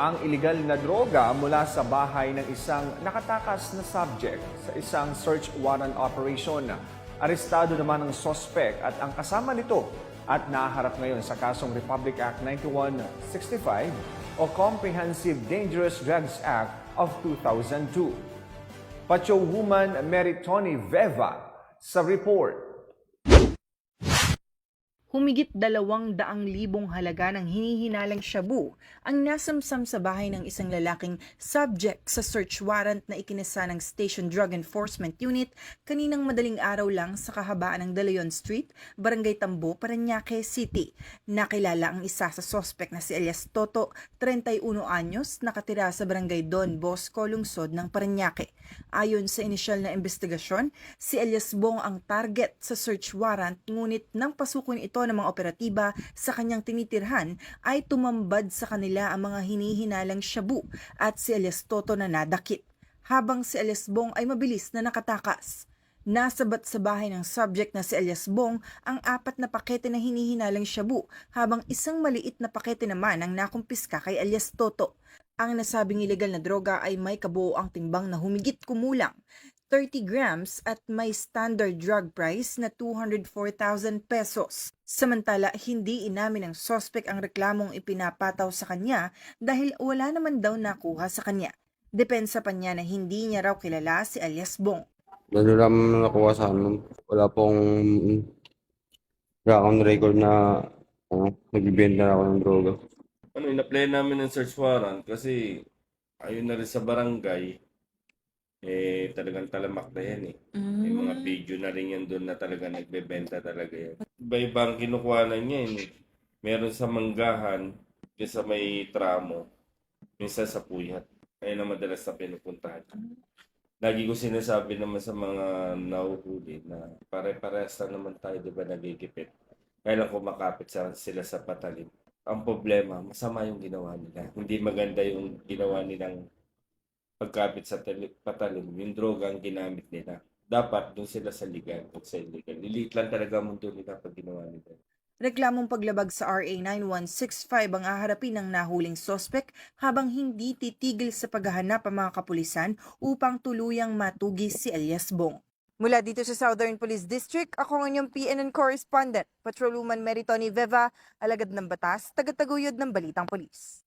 ang iligal na droga mula sa bahay ng isang nakatakas na subject sa isang search warrant operation. Arestado naman ang sospek at ang kasama nito at naharap ngayon sa kasong Republic Act 9165 o Comprehensive Dangerous Drugs Act of 2002. Pacho woman Mary Tony Veva sa report. Humigit dalawang daang libong halaga ng hinihinalang shabu ang nasamsam sa bahay ng isang lalaking subject sa search warrant na ikinasa ng Station Drug Enforcement Unit kaninang madaling araw lang sa kahabaan ng De Street, Barangay Tambo, Parañaque City. Nakilala ang isa sa sospek na si Elias Toto, 31 anyos, nakatira sa Barangay Don Bosco, lungsod ng Parañaque. Ayon sa inisyal na investigasyon, si Elias Bong ang target sa search warrant ngunit nang pasukon ito ng mga operatiba sa kanyang tinitirhan ay tumambad sa kanila ang mga hinihinalang shabu at si Elias Toto na nadakip. Habang si Elias Bong ay mabilis na nakatakas. Nasabat sa bahay ng subject na si Elias Bong ang apat na pakete na hinihinalang shabu habang isang maliit na pakete naman ang nakumpiska kay Elias Toto. Ang nasabing ilegal na droga ay may kabuo ang timbang na humigit kumulang 30 grams at may standard drug price na 204,000 pesos. Samantala, hindi inamin ng sospek ang reklamong ipinapataw sa kanya dahil wala naman daw nakuha sa kanya. Depensa pa niya na hindi niya raw kilala si alias Bong. Ano lang nakuha sa amin. Wala pong wala akong record na ano, nagbibenta na ako ng droga. ano, ina-play namin ng search warrant kasi ayun na rin sa barangay, eh talagang talamak na yan eh. May mga video na rin yan doon na talaga nagbebenta talaga yan. Iba-ibang kinukuhanan niya yun eh. Meron sa manggahan, yung sa may tramo, minsan sa puyat. Ayun na madalas na pinupuntahan. Lagi ko sinasabi naman sa mga nahuhuli na pare-parehas lang naman tayo, di ba, nagigipit. Kaya lang kumakapit sa, sila sa patalim. Ang problema, masama yung ginawa nila. Hindi maganda yung ginawa nilang pagkapit sa tali- patalim. Yung droga ang ginamit nila. Dapat doon sila sa legal, at sa illegal. Lilit lang talaga ang mundo nila pag ginawa nila. Reklamong paglabag sa RA 9165 ang haharapin ng nahuling sospek habang hindi titigil sa paghahanap ang mga kapulisan upang tuluyang matugis si Elias Bong. Mula dito sa Southern Police District, ako ang inyong PNN correspondent, Patrolwoman Mary Tony Veva, alagad ng batas, tagataguyod ng Balitang Polis.